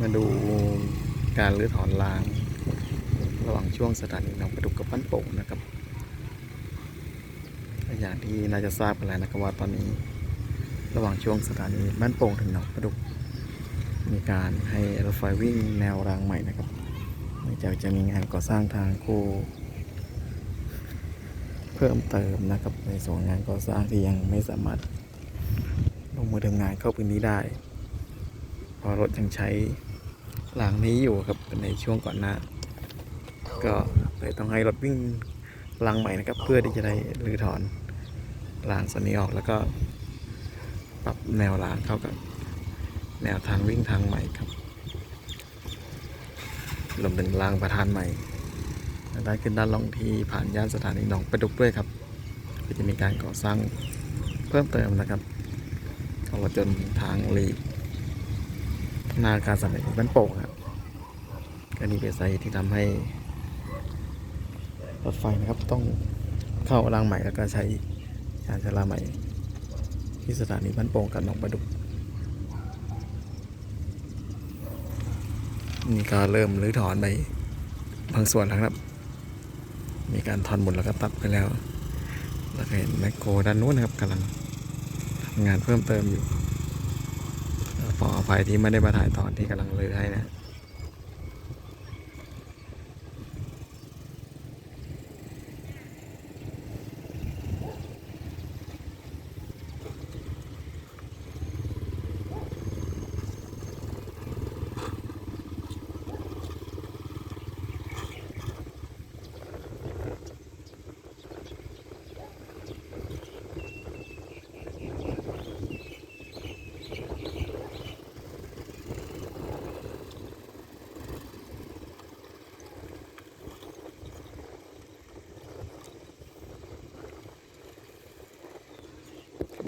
มาดูการรื้อถอนราง ระหว่างช่วงสถานีหนองประดุกกับบ้นโป่งนะครับ อย่างที่น่าจะทราบกันแล้วนะครับว่าตอนนี้ ระหว่างช่วงสถานีบ้านโป่งถึงหนองประดุก มีการให้รถไฟวิ่งแนวรางใหม่นะครับเนื่องจากจะมีงานก่อสร้างทางคู่เพิ่มเติมนะครับในส่วนงานก่อสร้างที่ยังไม่สามารถลงมือทำงานเข้าพื้นที่ได้ เพราะรถยังใช้รางนี้อยู่ครับในช่วงก่อนหน้า ก็เลยต้องให้รถวิ่งรางใหม่นะครับ เพื่อที่จะได้รื้อถอนรางส่วนนี้ออกแล้วก็ปรับแนวรางเข้ากับแนวทางวิ่งทางใหม่ครับรวมถึงรางประธานใหม่ได้ขึ้นด้านลงที่ผ่านย่านสถานีหนองประดุกด้วยครับก็จะมีการก่อสร้างเพิ่มเติมนะครับตลอดจนทางลีก นาการสถานีบ้านโป่งครับก็นี่เป็นสาเหตุที่ทำให้รถไฟนะครับต้องเข้ารางใหม่แล้วก็ใช้ยานชาลาใหม่ ที่สถานีบ้านโป่งกับหนองประดุกนี่ก็เริ่มรื้อถอนไปบางส่วนแล้วครับ มีการถอนหมดแล้วก็ตัดไปแล้ว แล้วก็เห็นแมคโครด้านนู้นนะครับกำลังทำงานเพิ่มเติมอยู่ ขออภัยที่ไม่ได้มาถ่ายตอนที่กำลังเลื้อยนะ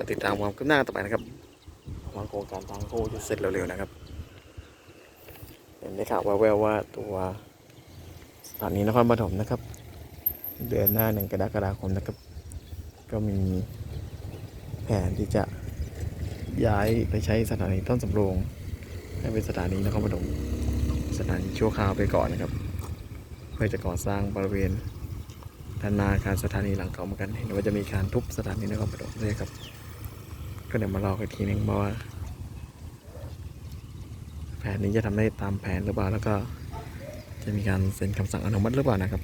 มาติดตามความคืบหน้าต่อไปนะครับวางโครงการทางโคู่จะเสร็จเร็วๆนะครับเห็นได้ข่าวว่าแววว่าตัวสถานีนครปฐมนะครับ เดือนหน้าหนึ่งกรกฎาคมนะครับ ก็มีแผนที่จะย้ายไปใช้สถานีต้นสำโรงให้เป็นสถานีนครปฐมสถานีชั่วคราวไปก่อนนะครับ เพื่อจะก่อสร้างบริเวณด้านหน้าอาคารสถานีหลังเก่าเหมือนกันเห็นว่าจะมีการทุบสถานีนครปฐมด้วยครับ ก็เดี๋ยวมารอกันอีกทีหนึงว่า แผนนี้จะทำได้ตามแผนหรือเปล่าแล้วก็จะมีการเซ็นคำสั่งอนุมัติหรือเปล่านะครับ